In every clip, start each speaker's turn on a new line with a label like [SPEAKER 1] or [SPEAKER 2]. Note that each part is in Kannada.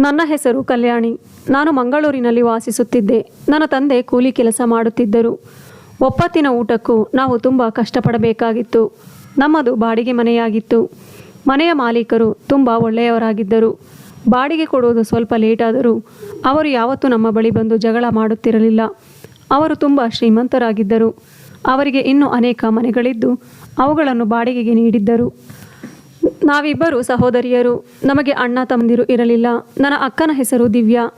[SPEAKER 1] ನನ್ನ ಹೆಸರು ಕಲ್ಯಾಣಿ. ನಾನು ಮಂಗಳೂರಿನಲ್ಲಿ ವಾಸಿಸುತ್ತಿದ್ದೆ. ನನ್ನ ತಂದೆ ಕೂಲಿ ಕೆಲಸ ಮಾಡುತ್ತಿದ್ದರು. ಒಪ್ಪತ್ತಿನ ಊಟಕ್ಕೂ ನಾವು ತುಂಬ ಕಷ್ಟಪಡಬೇಕಾಗಿತ್ತು. ನಮ್ಮದು ಬಾಡಿಗೆ ಮನೆಯಾಗಿತ್ತು. ಮನೆಯ ಮಾಲೀಕರು ತುಂಬ ಒಳ್ಳೆಯವರಾಗಿದ್ದರು. ಬಾಡಿಗೆ ಕೊಡುವುದು ಸ್ವಲ್ಪ ಲೇಟಾದರೂ ಅವರು ಯಾವತ್ತೂ ನಮ್ಮ ಬಳಿ ಬಂದು ಜಗಳ ಮಾಡುತ್ತಿರಲಿಲ್ಲ. ಅವರು ತುಂಬ ಶ್ರೀಮಂತರಾಗಿದ್ದರು. ಅವರಿಗೆ ಇನ್ನೂ ಅನೇಕ ಮನೆಗಳಿದ್ದು ಅವುಗಳನ್ನು ಬಾಡಿಗೆಗೆ ನೀಡಿದ್ದರು. ನಾವಿಬ್ಬರು ಸಹೋದರಿಯರು, ನಮಗೆ ಅಣ್ಣ ತಮ್ಮಂದಿರು ಇರಲಿಲ್ಲ. ನನ್ನ ಅಕ್ಕನ ಹೆಸರು ದಿವ್ಯಾ.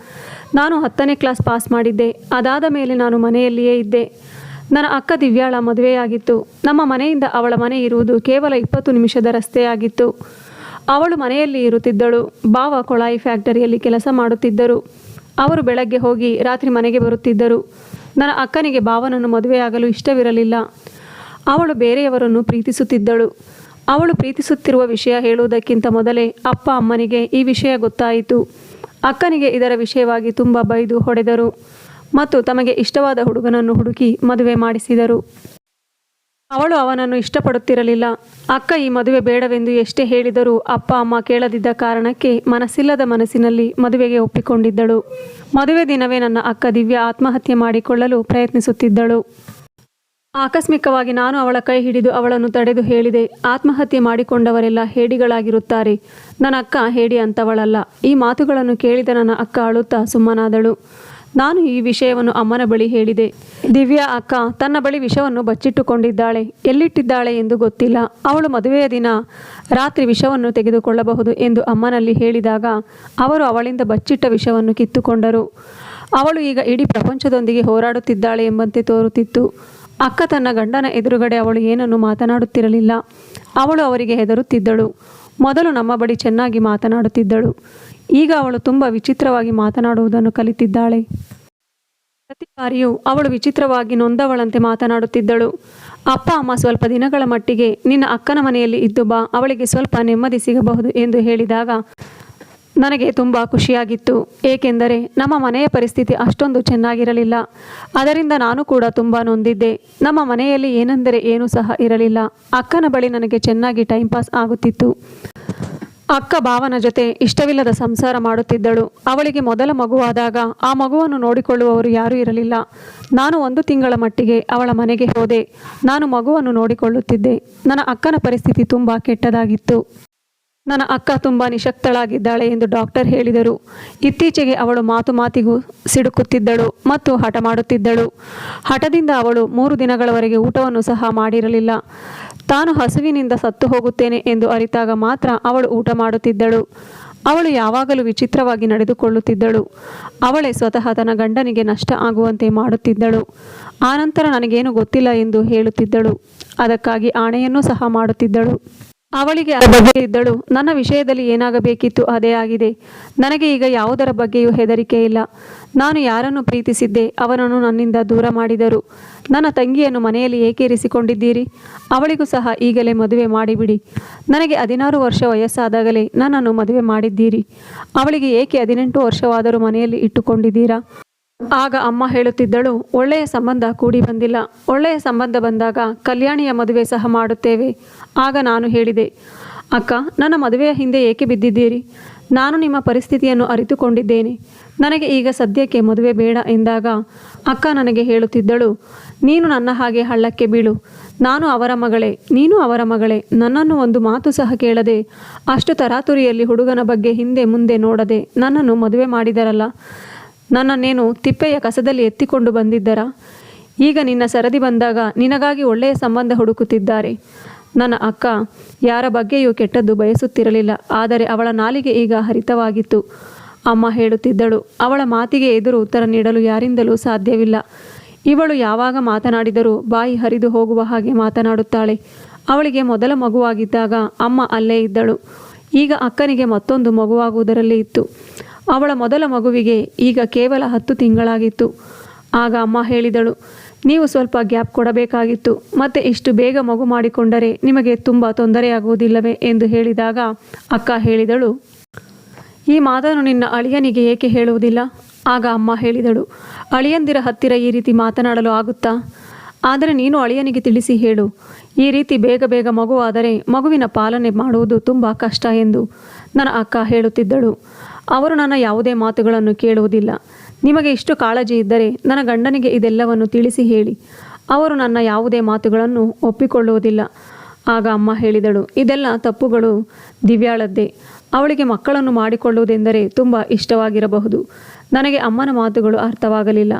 [SPEAKER 1] ನಾನು ಹತ್ತನೇ ಕ್ಲಾಸ್ ಪಾಸ್ ಮಾಡಿದ್ದೆ. ಅದಾದ ಮೇಲೆ ನಾನು ಮನೆಯಲ್ಲಿಯೇ ಇದ್ದೆ. ನನ್ನ ಅಕ್ಕ ದಿವ್ಯಾಳ ಮದುವೆಯಾಗಿತ್ತು. ನಮ್ಮ ಮನೆಯಿಂದ ಅವಳ ಮನೆ ಇರುವುದು ಕೇವಲ ಇಪ್ಪತ್ತು ನಿಮಿಷದ ರಸ್ತೆಯಾಗಿತ್ತು ಅವಳು ಮನೆಯಲ್ಲಿ ಇರುತ್ತಿದ್ದಳು. ಬಾವ ಕೊಳಾಯಿ ಫ್ಯಾಕ್ಟರಿಯಲ್ಲಿ ಕೆಲಸ ಮಾಡುತ್ತಿದ್ದರು. ಅವರು ಬೆಳಗ್ಗೆ ಹೋಗಿ ರಾತ್ರಿ ಮನೆಗೆ ಬರುತ್ತಿದ್ದರು. ನನ್ನ ಅಕ್ಕನಿಗೆ ಬಾವನನ್ನು ಮದುವೆಯಾಗಲು ಇಷ್ಟವಿರಲಿಲ್ಲ. ಅವಳು ಬೇರೆಯವರನ್ನು ಪ್ರೀತಿಸುತ್ತಿದ್ದಳು. ಅವಳು ಪ್ರೀತಿಸುತ್ತಿರುವ ವಿಷಯ ಹೇಳುವುದಕ್ಕಿಂತ ಮೊದಲೇ ಅಪ್ಪ ಅಮ್ಮನಿಗೆ ಈ ವಿಷಯ ಗೊತ್ತಾಯಿತು. ಅಕ್ಕನಿಗೆ ಇದರ ವಿಷಯವಾಗಿ ತುಂಬ ಬೈದು ಹೊಡೆದರು ಮತ್ತು ತಮಗೆ ಇಷ್ಟವಾದ ಹುಡುಗನನ್ನು ಹುಡುಕಿ ಮದುವೆ ಮಾಡಿಸಿದರು. ಅವಳು ಅವನನ್ನು ಇಷ್ಟಪಡುತ್ತಿರಲಿಲ್ಲ. ಅಕ್ಕ ಈ ಮದುವೆ ಬೇಡವೆಂದು ಎಷ್ಟೇ ಹೇಳಿದರೂ ಅಪ್ಪ ಅಮ್ಮ ಕೇಳದಿದ್ದ ಕಾರಣಕ್ಕೆ ಮನಸ್ಸಿಲ್ಲದ ಮನಸ್ಸಿನಲ್ಲಿ ಮದುವೆಗೆ ಒಪ್ಪಿಕೊಂಡಿದ್ದಳು. ಮದುವೆ ದಿನವೇ ನನ್ನ ಅಕ್ಕ ದಿವ್ಯ ಆತ್ಮಹತ್ಯೆ ಮಾಡಿಕೊಳ್ಳಲು ಪ್ರಯತ್ನಿಸುತ್ತಿದ್ದಳು. ಆಕಸ್ಮಿಕವಾಗಿ ನಾನು ಅವಳ ಕೈ ಹಿಡಿದು ಅವಳನ್ನು ತಡೆದು ಹೇಳಿದೆ, ಆತ್ಮಹತ್ಯೆ ಮಾಡಿಕೊಂಡವರೆಲ್ಲ ಹೇಡಿಗಳಾಗಿರುತ್ತಾರೆ. ನನ್ನ ಅಕ್ಕ ಹೇಡಿ ಅಂತವಳಲ್ಲ. ಈ ಮಾತುಗಳನ್ನು ಕೇಳಿದ ನನ್ನ ಅಕ್ಕ ಅಳುತ್ತಾ ಸುಮ್ಮನಾದಳು. ನಾನು ಈ ವಿಷಯವನ್ನು ಅಮ್ಮನ ಬಳಿ ಹೇಳಿದೆ. ದಿವ್ಯಾ ಅಕ್ಕ, ತನ್ನ ಬಳಿ ವಿಷವನ್ನು ಬಚ್ಚಿಟ್ಟುಕೊಂಡಿದ್ದಾಳೆ. ಎಲ್ಲಿಟ್ಟಿದ್ದಾಳೆ ಎಂದು ಗೊತ್ತಿಲ್ಲ. ಅವಳು ಮದುವೆಯ ದಿನ ರಾತ್ರಿ ವಿಷವನ್ನು ತೆಗೆದುಕೊಳ್ಳಬಹುದು ಎಂದು ಅಮ್ಮನಲ್ಲಿ ಹೇಳಿದಾಗ ಅವರು ಅವಳಿಂದ ಬಚ್ಚಿಟ್ಟ ವಿಷವನ್ನು ಕಿತ್ತುಕೊಂಡರು. ಅವಳು ಈಗ ಇಡೀ ಪ್ರಪಂಚದೊಂದಿಗೆ ಹೋರಾಡುತ್ತಿದ್ದಾಳೆ ಎಂಬಂತೆ ತೋರುತ್ತಿತ್ತು. ಅಕ್ಕ ತನ್ನ ಗಂಡನ ಎದುರುಗಡೆ ಅವಳು ಏನನ್ನು ಮಾತನಾಡುತ್ತಿರಲಿಲ್ಲ. ಅವಳು ಅವರಿಗೆ ಹೆದರುತ್ತಿದ್ದಳು. ಮೊದಲು ನಮ್ಮ ಬಳಿ ಚೆನ್ನಾಗಿ ಮಾತನಾಡುತ್ತಿದ್ದಳು. ಈಗ ಅವಳು ತುಂಬ ವಿಚಿತ್ರವಾಗಿ ಮಾತನಾಡುವುದನ್ನು ಕಲಿತಿದ್ದಾಳೆ. ಪ್ರತಿ ಬಾರಿಯೂ ಅವಳು ವಿಚಿತ್ರವಾಗಿ ನೊಂದವಳಂತೆ ಮಾತನಾಡುತ್ತಿದ್ದಳು. ಅಪ್ಪ, ಅಮ್ಮ ಸ್ವಲ್ಪ ದಿನಗಳ ಮಟ್ಟಿಗೆ ನಿನ್ನ ಅಕ್ಕನ ಮನೆಯಲ್ಲಿ ಇದ್ದು ಬಾ. ಅವಳಿಗೆ ಸ್ವಲ್ಪ ನೆಮ್ಮದಿ ಸಿಗಬಹುದು ಎಂದು ಹೇಳಿದಾಗ ನನಗೆ ತುಂಬ ಖುಷಿಯಾಗಿತ್ತು. ಏಕೆಂದರೆ ನಮ್ಮ ಮನೆಯ ಪರಿಸ್ಥಿತಿ ಅಷ್ಟೊಂದು ಚೆನ್ನಾಗಿರಲಿಲ್ಲ. ಅದರಿಂದ ನಾನು ಕೂಡ ತುಂಬ ನೊಂದಿದ್ದೆ. ನಮ್ಮ ಮನೆಯಲ್ಲಿ ಏನೆಂದರೆ ಏನೂ ಸಹ ಇರಲಿಲ್ಲ. ಅಕ್ಕನ ಬಳಿ ನನಗೆ ಚೆನ್ನಾಗಿ ಟೈಮ್ ಪಾಸ್ ಆಗುತ್ತಿತ್ತು. ಅಕ್ಕ ಭಾವನ ಜೊತೆ ಇಷ್ಟವಿಲ್ಲದ ಸಂಸಾರ ಮಾಡುತ್ತಿದ್ದಳು. ಅವಳಿಗೆ ಮೊದಲ ಮಗುವಾದಾಗ ಆ ಮಗುವನ್ನು ನೋಡಿಕೊಳ್ಳುವವರು ಯಾರೂ ಇರಲಿಲ್ಲ. ನಾನು ಒಂದು ತಿಂಗಳ ಮಟ್ಟಿಗೆ ಅವಳ ಮನೆಗೆ ಹೋದೆ. ನಾನು ಮಗುವನ್ನು ನೋಡಿಕೊಳ್ಳುತ್ತಿದ್ದೆ. ನನ್ನ ಅಕ್ಕನ ಪರಿಸ್ಥಿತಿ ತುಂಬ ಕೆಟ್ಟದಾಗಿತ್ತು. ನನ್ನ ಅಕ್ಕ ತುಂಬ ನಿಶಕ್ತಳಾಗಿದ್ದಾಳೆ ಎಂದು ಡಾಕ್ಟರ್ ಹೇಳಿದರು. ಇತ್ತೀಚೆಗೆ ಅವಳು ಮಾತು ಮಾತಿಗೂ ಸಿಡುಕುತ್ತಿದ್ದಳು ಮತ್ತು ಹಠ ಮಾಡುತ್ತಿದ್ದಳು. ಹಠದಿಂದ ಅವಳು ಮೂರು ದಿನಗಳವರೆಗೆ ಊಟವನ್ನು ಸಹ ಮಾಡಿರಲಿಲ್ಲ. ತಾನು ಹಸುವಿನಿಂದ ಸತ್ತು ಹೋಗುತ್ತೇನೆ ಎಂದು ಅರಿತಾಗ ಮಾತ್ರ ಅವಳು ಊಟ ಮಾಡುತ್ತಿದ್ದಳು. ಅವಳು ಯಾವಾಗಲೂ ವಿಚಿತ್ರವಾಗಿ ನಡೆದುಕೊಳ್ಳುತ್ತಿದ್ದಳು. ಅವಳೇ ಸ್ವತಃ ತನ್ನ ಗಂಡನಿಗೆ ನಷ್ಟ ಆಗುವಂತೆ ಮಾಡುತ್ತಿದ್ದಳು. ಆನಂತರ ನನಗೇನು ಗೊತ್ತಿಲ್ಲ ಎಂದು ಹೇಳುತ್ತಿದ್ದಳು. ಅದಕ್ಕಾಗಿ ಆಣೆಯನ್ನೂ ಸಹ ಮಾಡುತ್ತಿದ್ದಳು. ಅವಳಿಗೆ ಅದರ ಬಗ್ಗೆ ಇದ್ದಳು. ನನ್ನ ವಿಷಯದಲ್ಲಿ ಏನಾಗಬೇಕಿತ್ತು? ಅದೇ ಆಗಿದೆ. ನನಗೆ ಈಗ ಯಾವುದರ ಬಗ್ಗೆಯೂ ಹೆದರಿಕೆ ಇಲ್ಲ. ನಾನು ಯಾರನ್ನು ಪ್ರೀತಿಸಿದ್ದೆ? ಅವನನ್ನು ನನ್ನಿಂದ ದೂರ ಮಾಡಿದರು. ನನ್ನ ತಂಗಿಯನ್ನು ಮನೆಯಲ್ಲಿ ಏಕೆ ಇರಿಸಿಕೊಂಡಿದ್ದೀರಿ? ಅವಳಿಗೂ ಸಹ ಈಗಲೇ ಮದುವೆ ಮಾಡಿಬಿಡಿ. ನನಗೆ ಹದಿನಾರು ವರ್ಷ ವಯಸ್ಸಾದಾಗಲೇ ನನ್ನನ್ನು ಮದುವೆ ಮಾಡಿದ್ದೀರಿ. ಅವಳಿಗೆ ಏಕೆ ಹದಿನೆಂಟು ವರ್ಷವಾದರೂ ಮನೆಯಲ್ಲಿ ಇಟ್ಟುಕೊಂಡಿದ್ದೀರಾ? ಆಗ ಅಮ್ಮ ಹೇಳುತ್ತಿದ್ದಳು, ಒಳ್ಳೆಯ ಸಂಬಂಧ ಕೂಡಿ ಬಂದಿಲ್ಲ. ಒಳ್ಳೆಯ ಸಂಬಂಧ ಬಂದಾಗ ಕಲ್ಯಾಣಿಯ ಮದುವೆ ಸಹ ಮಾಡುತ್ತೇವೆ. ಆಗ ನಾನು ಹೇಳಿದೆ, ಅಕ್ಕ, ನನ್ನ ಮದುವೆಯ ಹಿಂದೆ ಏಕೆ ಬಿದ್ದಿದ್ದೀರಿ? ನಾನು ನಿಮ್ಮ ಪರಿಸ್ಥಿತಿಯನ್ನು ಅರಿತುಕೊಂಡಿದ್ದೇನೆ. ನನಗೆ ಈಗ ಸದ್ಯಕ್ಕೆ ಮದುವೆ ಬೇಡ ಎಂದಾಗ ಅಕ್ಕ ನನಗೆ ಹೇಳುತ್ತಿದ್ದಳು, ನೀನು ನನ್ನ ಹಾಗೆ ಹಳ್ಳಕ್ಕೆ ಬೀಳು. ನಾನು ಅವರ ಮಗಳೇ, ನೀನು ಅವರ ಮಗಳೇ. ನನ್ನನ್ನು ಒಂದು ಮಾತು ಸಹ ಕೇಳದೆ, ಅಷ್ಟು ತರಾತುರಿಯಲ್ಲಿ ಹುಡುಗನ ಬಗ್ಗೆ ಹಿಂದೆ ಮುಂದೆ ನೋಡದೆ ನನ್ನನ್ನು ಮದುವೆ ಮಾಡಿದರಲ್ಲ. ನನ್ನನ್ನೇನು ತಿಪ್ಪೆಯ ಕಸದಲ್ಲಿ ಎತ್ತಿಕೊಂಡು ಬಂದಿದ್ದರಾ? ಈಗ ನಿನ್ನ ಸರದಿ ಬಂದಾಗ ನಿನಗಾಗಿ ಒಳ್ಳೆಯ ಸಂಬಂಧ ಹುಡುಕುತ್ತಿದ್ದಾರೆ. ನನ್ನ ಅಕ್ಕ, ಯಾರ ಬಗ್ಗೆಯೂ ಕೆಟ್ಟದ್ದು ಬಯಸುತ್ತಿರಲಿಲ್ಲ, ಆದರೆ ಅವಳ ನಾಲಿಗೆ ಈಗ ಹರಿತವಾಗಿತ್ತು. ಅಮ್ಮ ಹೇಳುತ್ತಿದ್ದಳು, ಅವಳ ಮಾತಿಗೆ ಎದುರು ಉತ್ತರ ನೀಡಲು ಯಾರಿಂದಲೂ ಸಾಧ್ಯವಿಲ್ಲ. ಇವಳು ಯಾವಾಗ ಮಾತನಾಡಿದರೂ ಬಾಯಿ ಹರಿದು ಹೋಗುವ ಹಾಗೆ ಮಾತನಾಡುತ್ತಾಳೆ. ಅವಳಿಗೆ ಮೊದಲ ಮಗುವಾಗಿದ್ದಾಗ ಅಮ್ಮ ಅಲ್ಲೇ ಇದ್ದಳು. ಈಗ ಅಕ್ಕನಿಗೆ ಮತ್ತೊಂದು ಮಗುವಾಗುವುದರಲ್ಲಿ ಇತ್ತು. ಅವಳ ಮೊದಲ ಮಗುವಿಗೆ ಈಗ ಕೇವಲ ಹತ್ತು ತಿಂಗಳಾಗಿತ್ತು. ಆಗ ಅಮ್ಮ ಹೇಳಿದಳು, ನೀವು ಸ್ವಲ್ಪ ಗ್ಯಾಪ್ ಕೊಡಬೇಕಾಗಿತ್ತು. ಮತ್ತೆ ಇಷ್ಟು ಬೇಗ ಮಗು ಮಾಡಿಕೊಂಡರೆ ನಿಮಗೆ ತುಂಬ ತೊಂದರೆಯಾಗುವುದಿಲ್ಲವೇ? ಎಂದು ಹೇಳಿದಾಗ ಅಕ್ಕ ಹೇಳಿದಳು, ಈ ಮಾತನ್ನು ನಿನ್ನ ಅಳಿಯನಿಗೆ ಏಕೆ ಹೇಳುವುದಿಲ್ಲ? ಆಗ ಅಮ್ಮ ಹೇಳಿದಳು, ಅಳಿಯಂದಿರ ಹತ್ತಿರ ಈ ರೀತಿ ಮಾತನಾಡಲು ಆಗುತ್ತಾ? ಆದರೆ ನೀನು ಅಳಿಯನಿಗೆ ತಿಳಿಸಿ ಹೇಳು. ಈ ರೀತಿ ಬೇಗ ಬೇಗ ಮಗುವಾದರೆ ಮಗುವಿನ ಪಾಲನೆ ಮಾಡುವುದು ತುಂಬ ಕಷ್ಟ ಎಂದು ನನ್ನ ಅಕ್ಕ ಹೇಳುತ್ತಿದ್ದಳು. ಅವರು ನನ್ನ ಯಾವುದೇ ಮಾತುಗಳನ್ನು ಕೇಳುವುದಿಲ್ಲ. ನಿಮಗೆ ಇಷ್ಟು ಕಾಳಜಿ ಇದ್ದರೆ ನನ್ನ ಗಂಡನಿಗೆ ಇದೆಲ್ಲವನ್ನು ತಿಳಿಸಿ ಹೇಳಿ. ಅವರು ನನ್ನ ಯಾವುದೇ ಮಾತುಗಳನ್ನು ಒಪ್ಪಿಕೊಳ್ಳುವುದಿಲ್ಲ. ಆಗ ಅಮ್ಮ ಹೇಳಿದಳು, ಇದೆಲ್ಲ ತಪ್ಪುಗಳು. ದಿವ್ಯಾಳದ್ದೇ. ಅವಳಿಗೆ ಮಕ್ಕಳನ್ನು ಮಾಡಿಕೊಳ್ಳುವುದೆಂದರೆ ತುಂಬ ಇಷ್ಟವಾಗಿರಬಹುದು. ನನಗೆ ಅಮ್ಮನ ಮಾತುಗಳು ಅರ್ಥವಾಗಲಿಲ್ಲ.